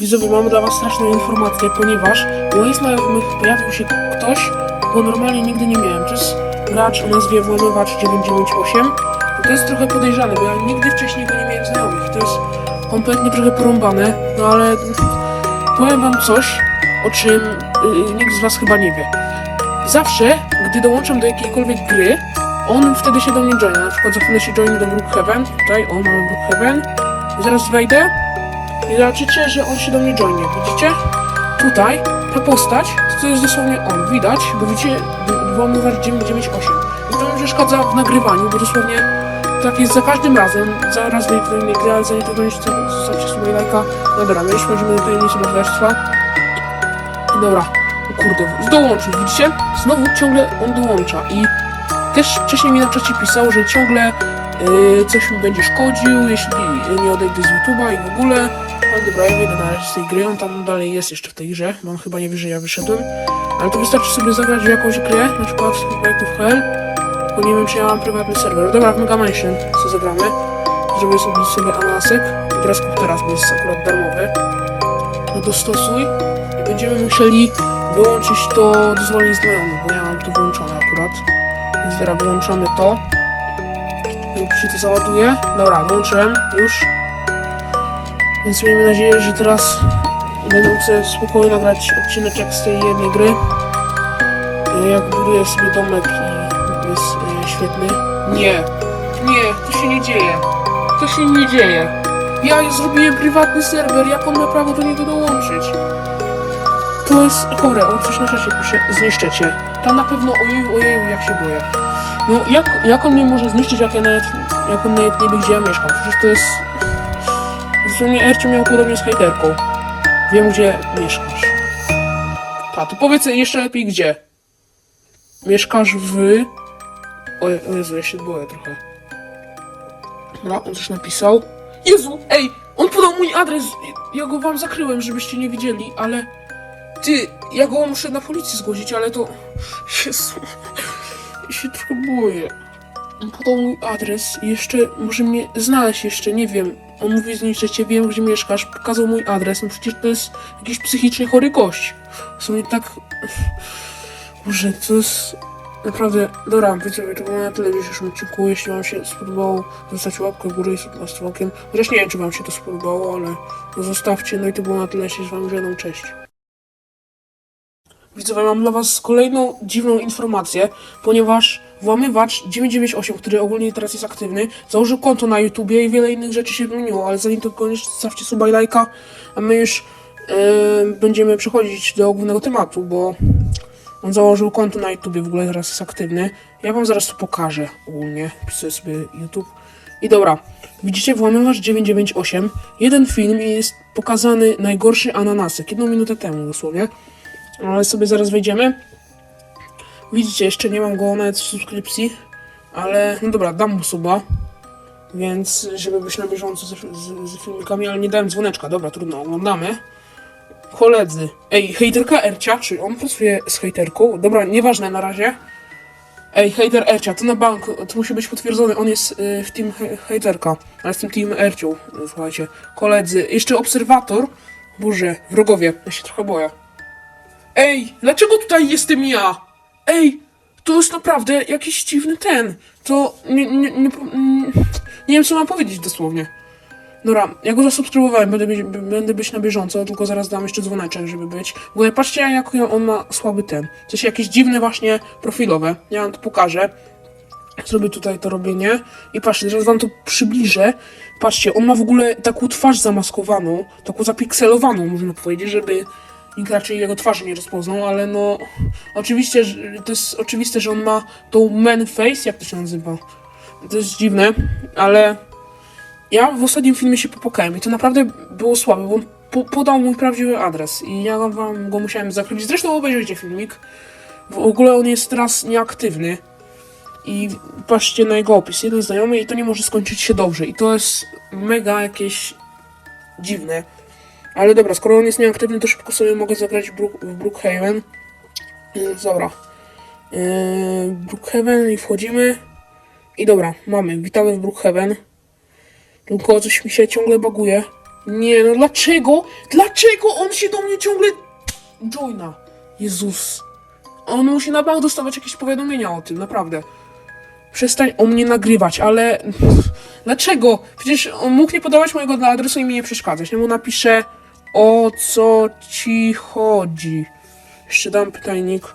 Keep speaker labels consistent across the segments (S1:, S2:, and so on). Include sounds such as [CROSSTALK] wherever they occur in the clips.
S1: Widzowie, mamy dla was straszną informację, ponieważ u moich znajomych pojawił się ktoś, bo normalnie nigdy nie miałem. To jest gracz o nazwie Włamywacz 998. I to jest trochę podejrzane, bo ja nigdy wcześniej go nie miałem znajomych. To jest kompletnie trochę porąbane, no ale powiem wam coś, o czym y, nikt z was chyba nie wie. Zawsze, gdy dołączam do jakiejkolwiek gry, on wtedy się do mnie joina. Na przykład za chwilę się joini do Brookhaven. Tutaj, o, mamy Brookhaven. Zaraz wejdę i zobaczycie, że on się do mnie joinie. Widzicie? Tutaj ta postać, to, jest dosłownie on. Widać, bo widzicie, włamywacz 998. I to mi przeszkadza w nagrywaniu, bo dosłownie tak jest za każdym razem. Zaraz innej gry, ale zanim to będzie, zostawcie sobie lajka. No dobra, my już wchodzimy do tajemnicy morderstwa. Dobra, o kurde, dołączył, widzicie? Znowu ciągle on dołącza i też wcześniej mi na czacie pisał, że ciągle yy, coś mi będzie szkodził, jeśli nie odejdę z YouTube'a i w ogóle. Razie z tej gry, on tam dalej jest jeszcze w tej grze, bo on chyba nie wie, że ja wyszedłem. Ale to wystarczy sobie zagrać w jakąś grę, na przykład of Hell, bo nie wiem, czy ja mam prywatny serwer. Dobra, w Mega Mansion co zagramy. Zrobię sobie, sobie anasek. I teraz kup teraz, bo jest akurat darmowy. No dostosuj i będziemy musieli wyłączyć to dozwolenie znajomych, bo ja mam to wyłączone akurat. Więc teraz wyłączamy to. Jak się to załaduje. Dobra, wyłączyłem już. Więc miejmy nadzieję, że teraz będę sobie spokojnie nagrać odcineczek z tej jednej gry. E, Jak buduję sobie domek i jest e, świetny. Nie, nie, to się nie dzieje. To się nie dzieje. Ja zrobiłem prywatny serwer, jak on ma prawo do niego dołączyć? To jest chore, on coś na czacie pisze, zniszczycie. Tam na pewno ojeju, ojeju, jak się boję. No jak, jak on mnie może zniszczyć, jak ja nawet, jak on nawet nie wie, gdzie ja mieszkam? Przecież to jest... Dosłownie Ercio miał podobnie z hejterką. Wiem, gdzie mieszkasz. A, to powiedz jeszcze lepiej gdzie. Mieszkasz w... O, o Jezu, ja się boję trochę. Dobra, on coś napisał. Jezu, ej, on podał mój adres. Ja go wam zakryłem, żebyście nie widzieli, ale... Ty, ja go muszę na policję zgłosić, ale to... Jezu, ja się trochę boję. On podał mój adres i jeszcze może mnie znaleźć jeszcze, nie wiem. On mówi zniszczycie, wiem gdzie mieszkasz, pokazał mój adres, no przecież to jest jakiś psychicznie chory gość. W sumie tak... Boże, to jest... Naprawdę, dobra, widzowie, to było na tyle w dzisiejszym odcinku. Jeśli wam się spodobało, zostawcie łapkę w górę i subskrypcję z. Chociaż nie wiem, czy wam się to spodobało, ale no zostawcie. No i to było na tyle. Się z wami żegnam, cześć. Widzowie, mam dla was kolejną dziwną informację, ponieważ włamywacz 998, który ogólnie teraz jest aktywny, założył konto na YouTubie i wiele innych rzeczy się zmieniło, ale zanim to koniecznie zostawcie suba i lajka, a my już e, będziemy przechodzić do głównego tematu, bo on założył konto na YouTubie, w ogóle teraz jest aktywny. Ja wam zaraz to pokażę ogólnie, wpisuję sobie YouTube. I dobra, widzicie włamywacz 998, jeden film i jest pokazany najgorszy ananasek, jedną minutę temu dosłownie ale sobie zaraz wejdziemy. Widzicie, jeszcze nie mam go nawet w subskrypcji, ale no dobra, dam mu suba, więc żeby być na bieżąco z, z, z filmikami, ale nie dałem dzwoneczka, dobra, trudno, oglądamy. Koledzy, ej, hejterka Ercia, czy on pracuje z hejterką? Dobra, nieważne na razie. Ej, hejter Ercia, to na bank, to musi być potwierdzone, on jest y, w team he hejterka, ale z tym team Ercią, y, słuchajcie. Koledzy, jeszcze obserwator, Boże, wrogowie, ja się trochę boję. Ej, dlaczego tutaj jestem ja? Ej, to jest naprawdę jakiś dziwny ten. To nie, nie, nie, nie, wiem co mam powiedzieć dosłownie. Dobra, ja go zasubskrybowałem, będę być, będę być na bieżąco, tylko zaraz dam jeszcze dzwoneczek, żeby być. Bo ja patrzcie jak on ma słaby ten. Coś jakieś dziwne właśnie profilowe. Ja wam to pokażę. Zrobię tutaj to robienie. I patrzcie, teraz wam to przybliżę. Patrzcie, on ma w ogóle taką twarz zamaskowaną, taką zapikselowaną, można powiedzieć, żeby nikt raczej jego twarzy nie rozpoznał, ale no... Oczywiście, to jest oczywiste, że on ma tą man face, jak to się nazywa. To jest dziwne, ale... Ja w ostatnim filmie się popłakałem i to naprawdę było słabe, bo on po podał mój prawdziwy adres i ja wam go musiałem zakryć. Zresztą obejrzyjcie filmik. W ogóle on jest teraz nieaktywny. I patrzcie na jego opis. Jeden znajomy i to nie może skończyć się dobrze. I to jest mega jakieś dziwne. Ale dobra, skoro on jest nieaktywny, to szybko sobie mogę zagrać w, Brook, w Brookhaven. Więc dobra. Yy, Brookhaven i wchodzimy. I dobra, mamy. Witamy w Brookhaven. Tylko coś mi się ciągle baguje. Nie, no dlaczego? Dlaczego on się do mnie ciągle... Joina. Jezus. On musi na bank dostawać jakieś powiadomienia o tym, naprawdę. Przestań o mnie nagrywać, ale... Dlaczego? Przecież on mógł nie podawać mojego adresu i mi nie przeszkadzać. Ja mu napiszę, o co ci chodzi. Jeszcze dam pytajnik.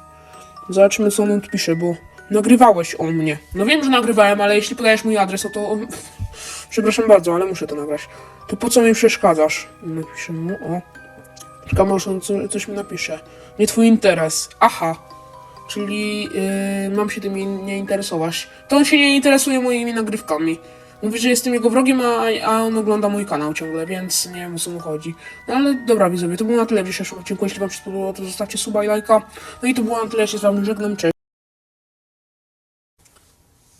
S1: Zobaczymy, co on odpisze, bo nagrywałeś o mnie. No wiem, że nagrywałem, ale jeśli podajesz mój adres, no to... [LAUGHS] Przepraszam bardzo, ale muszę to nagrać. To po co mi przeszkadzasz? Napiszę mu, o. Czekam, może on co, coś mi napisze. Nie twój interes. Aha. Czyli yy, mam się tym nie interesować. To on się nie interesuje moimi nagrywkami. Mówi, że jestem jego wrogiem, a, a on ogląda mój kanał ciągle, więc nie wiem o co mu chodzi. No ale dobra widzowie, to było na tyle w dzisiejszym odcinku. Jeśli wam się spodobało, to zostawcie suba i lajka. No i to było na tyle, ja się z wami żegnam, cześć.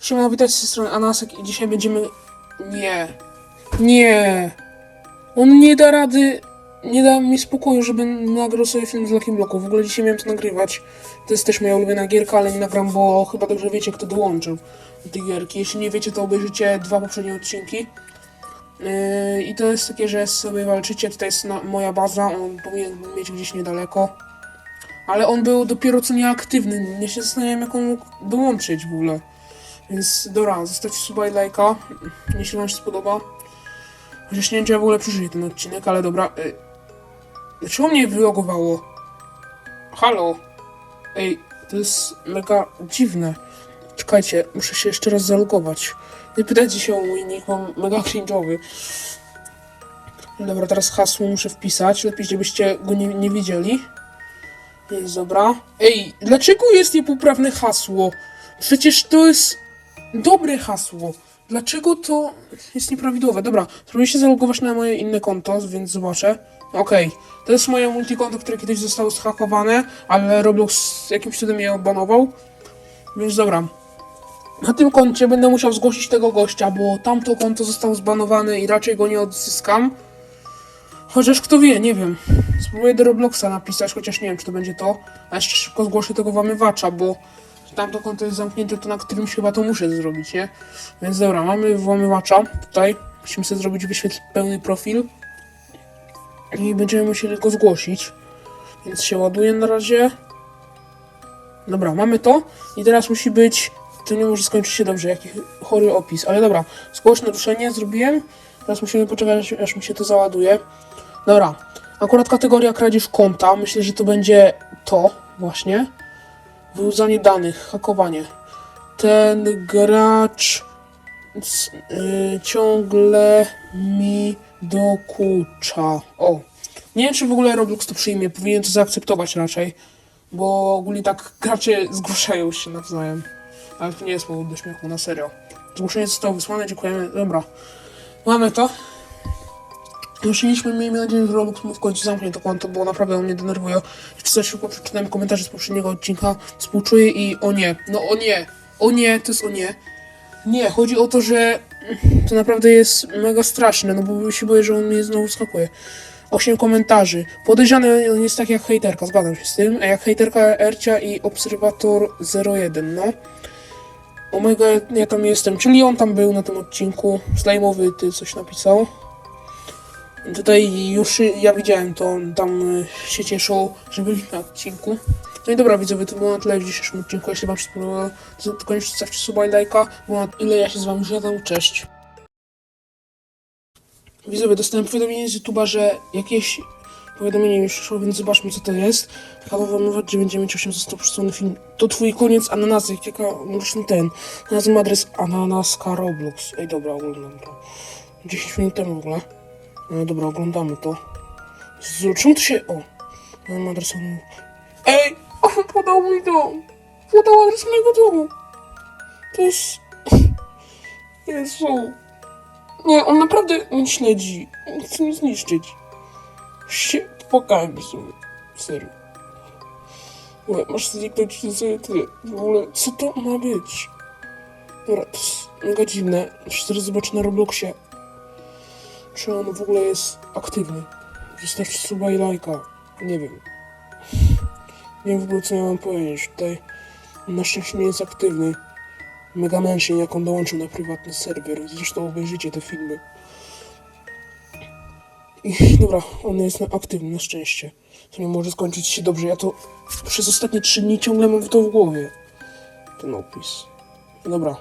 S1: Siemano, witajcie z strony Anasek i dzisiaj będziemy... Nie. Nie. On nie da rady, nie da mi spokoju, żeby nagrał sobie film z Lucky Blocku. W ogóle dzisiaj miałem to nagrywać. To jest też moja ulubiona gierka, ale nie nagram, bo chyba dobrze wiecie, kto dołączył do tej gierki. Jeśli nie wiecie, to obejrzycie dwa poprzednie odcinki. Yy, I to jest takie, że sobie walczycie. Tutaj jest na, moja baza, on powinien mieć gdzieś niedaleko. Ale on był dopiero co nieaktywny. Ja się zastanawiam, jak on mógł dołączyć w ogóle. Więc dobra, zostawcie suba i lajka, jeśli wam się spodoba. Chociaż nie wiem, czy ja w ogóle przeżyję ten odcinek, ale dobra. Y... Dlaczego mnie wylogowało? Halo? Ej, to jest mega dziwne. Czekajcie, muszę się jeszcze raz zalogować. Nie pytajcie się o mój nick, mam mega cringe'owy. Dobra, teraz hasło muszę wpisać. Lepiej, żebyście go nie, nie widzieli. Dobra. Ej, dlaczego jest niepoprawne hasło? Przecież to jest dobre hasło. Dlaczego to jest nieprawidłowe? Dobra, spróbuję się zalogować na moje inne konto, więc zobaczę. Okej, to jest moje multikonto, które kiedyś zostało zhakowane, ale Roblox jakimś cudem je odbanował. Więc dobra. Na tym koncie będę musiał zgłosić tego gościa, bo tamto konto zostało zbanowane i raczej go nie odzyskam. Chociaż kto wie, nie wiem. Spróbuję do Robloxa napisać, chociaż nie wiem, czy to będzie to. A jeszcze szybko zgłoszę tego włamywacza, bo tamto konto jest zamknięte, to na którymś chyba to muszę zrobić, nie? Więc dobra, mamy włamywacza tutaj. Musimy sobie zrobić wyświetl pełny profil. I będziemy musieli go zgłosić. Więc się ładuje na razie. Dobra, mamy to. I teraz musi być. To nie może skończyć się dobrze, jaki chory opis. Ale dobra, zgłoś naruszenie zrobiłem. Teraz musimy poczekać, aż mi się to załaduje. Dobra, akurat kategoria kradzież konta. Myślę, że to będzie to właśnie. Wyłudzanie danych, hakowanie. Ten gracz c- y, ciągle mi dokucza. O. Nie wiem, czy w ogóle Roblox to przyjmie. Powinien to zaakceptować raczej. Bo ogólnie tak gracze zgłaszają się nawzajem. Ale to nie jest powód do śmiechu, na serio. Zgłoszenie zostało wysłane, dziękujemy. Dobra. Mamy to. Musieliśmy, miejmy nadzieję, że Roblox w końcu zamknie to konto, bo naprawdę on mnie denerwuje. Jeszcze coś szybko przeczytałem komentarze z poprzedniego odcinka. Współczuję i o nie. No o nie. O nie, to jest o nie. Nie, chodzi o to, że to naprawdę jest mega straszne, no bo się boję, że on mnie znowu skakuje. 8 komentarzy. Podejrzany on jest tak jak hejterka, zgadzam się z tym. A jak hejterka Ercia i Obserwator 01, no. Omega, ja tam jestem, czyli on tam był na tym odcinku. Slajmowy ty coś napisał. Tutaj już ja widziałem to, on tam y, się cieszą, że byli na odcinku. No i dobra widzowie, to było na tyle w dzisiejszym odcinku. Jeśli wam się spodobało, to koniecznie zostawcie suba i lajka. Było na ile ja się z wami żegnam, cześć. Widzowie, dostałem powiadomienie z YouTube'a, że jakieś powiadomienie mi przyszło, więc zobaczmy co to jest. Kawowa mowa 998 został przesłany film. To twój koniec ananasek, jaka mroczny ten. Znalazłem adres ananaska Roblox. Ej, dobra, oglądam to. 10 minut temu w ogóle. No dobra, oglądamy to. Z, to się... O! Mam adres... Ej! Podał mój dom! Podał adres mojego domu! To jest... [LAUGHS] Jezu... Nie, on naprawdę mnie śledzi. On chce mnie zniszczyć. Się popłakałem sobie. Serio. Ogóle, masz zniknąć sobie tyle. W ogóle, co to ma być? Dobra, to jest mega dziwne. Jeszcze teraz na Robloxie. Czy on w ogóle jest aktywny. Zostawcie suba i lajka. Nie wiem. Nie wiem w ogóle co ja mam powiedzieć. Tutaj na szczęście nie jest aktywny. Mega mężczyzn, jak on dołączył na prywatny serwer. Zresztą obejrzyjcie te filmy. I dobra, on jest aktywny na szczęście. To nie może skończyć się dobrze. Ja to przez ostatnie trzy dni ciągle mam to w głowie. Ten opis. Dobra.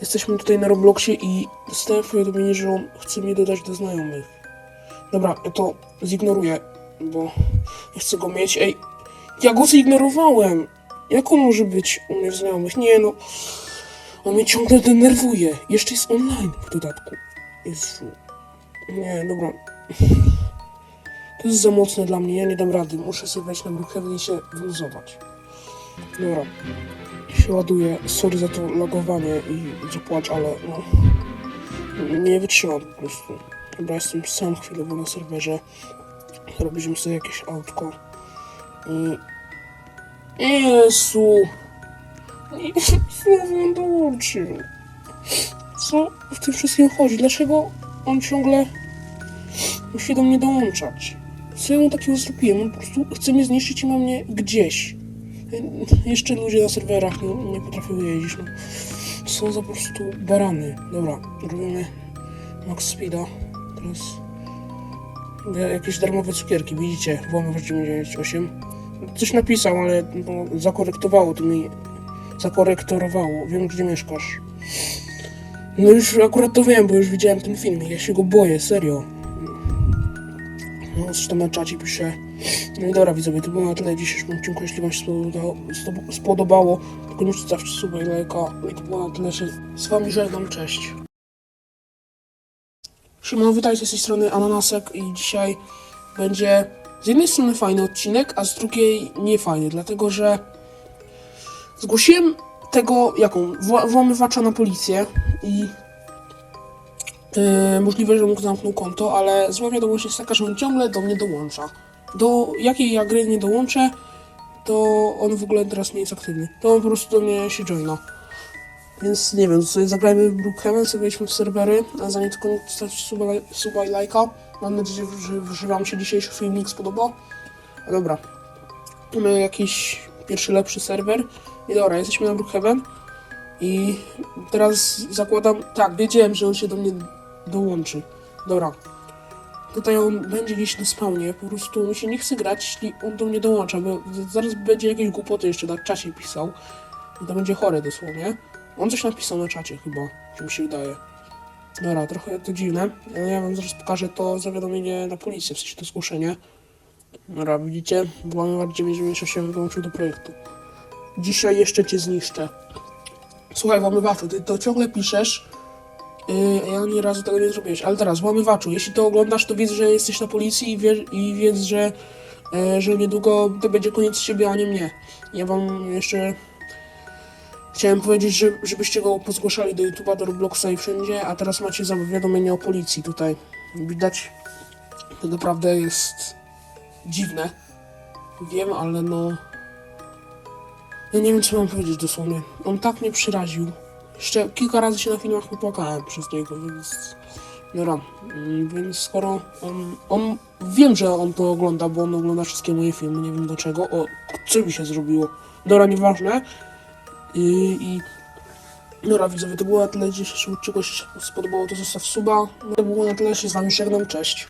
S1: Jesteśmy tutaj na Robloxie i dostałem powiadomienie, że on chce mnie dodać do znajomych. Dobra, ja to zignoruję, bo nie chcę go mieć. Ej, ja go zignorowałem! Jak on może być u mnie w znajomych? Nie no. On mnie ciągle denerwuje. Jeszcze jest online w dodatku. Jezu. Nie, dobra. To jest za mocne dla mnie, ja nie dam rady. Muszę sobie wejść na Brookhaven i się wyluzować. Dobra. Się ładuję. Sorry za to logowanie i za płacz, ale no... Nie wytrzymam po prostu. Dobra, jestem sam chwilowo na serwerze. Robiliśmy sobie jakieś autko. I... Jezu! Znowu on dołączył. Co w tym wszystkim chodzi? Dlaczego on ciągle musi do mnie dołączać? Co ja mu takiego zrobiłem? On po prostu chce mnie zniszczyć i ma mnie gdzieś. Jeszcze ludzie na serwerach nie, nie potrafią jeździć. No. Są za po prostu barany. Dobra, robimy max speeda. Teraz jakieś darmowe cukierki, widzicie? Włamywacz 998. Coś napisał, ale no, zakorektowało to mi. Zakorektorowało. Wiem, gdzie mieszkasz. No już akurat to wiem, bo już widziałem ten film. Ja się go boję, serio. No, zresztą na czacie pisze. No i dobra, widzowie, to było na tyle w dzisiejszym odcinku. Jeśli wam się spodobało, to koniecznie zostawcie suba i lajka. I to było na tyle, że z wami żegnam, cześć. Szymon, witajcie z tej strony Ananasek i dzisiaj będzie z jednej strony fajny odcinek, a z drugiej niefajny, dlatego że zgłosiłem tego, jaką, wła- włamywacza na policję i Yy, możliwe, że mógł zamknął konto, ale zła wiadomość jest taka, że on ciągle do mnie dołącza. Do jakiej ja gry nie dołączę, to on w ogóle teraz nie jest aktywny. To on po prostu do mnie się joina. Więc nie wiem, sobie zagrajmy Brookhaven, sobie wejdźmy w serwery, a zanim tylko zostawcie suba, suba i lajka. Mam nadzieję, że, że Wam się dzisiejszy filmik spodobał. A dobra, mamy jakiś pierwszy lepszy serwer. I dobra, jesteśmy na Brookhaven. I teraz zakładam, tak, wiedziałem, że on się do mnie dołączy. Dobra. Tutaj on będzie gdzieś na spawnie, po prostu mi się nie chce grać, jeśli on do mnie dołącza, bo zaraz będzie jakieś głupoty jeszcze na czacie pisał. I to będzie chore dosłownie. On coś napisał na czacie chyba, czy mi się wydaje. Dobra, trochę to dziwne, ale ja wam zaraz pokażę to zawiadomienie na policję, w sensie to zgłoszenie. Dobra, widzicie? Włamywacz 998 dołączył do projektu. Dzisiaj jeszcze cię zniszczę. Słuchaj, włamywaczu, ty to ciągle piszesz. Yy, ja ani razu tego nie zrobiłeś, ale teraz, włamywaczu, jeśli to oglądasz, to wiedz, że jesteś na policji i, wie, i wiedz, że, e, że niedługo to będzie koniec ciebie, a nie mnie. Ja wam jeszcze chciałem powiedzieć, że, żebyście go pozgłaszali do YouTube'a, do Robloxa i wszędzie, a teraz macie zawiadomienie o policji tutaj. Widać, to naprawdę jest dziwne. Wiem, ale no... Ja nie wiem, co mam powiedzieć dosłownie. On tak mnie przeraził. Jeszcze kilka razy się na filmach popłakałem przez niego, więc... Dobra, mm, więc skoro on, on... Wiem, że on to ogląda, bo on ogląda wszystkie moje filmy, nie wiem dlaczego. O, co mi się zrobiło? Dobra, nieważne. I... i... Dobra, widzowie, to było na tyle dzisiejszego odcinku. Jeśli spodobało, to zostaw suba. To było na tyle, się z wami żegnam, cześć.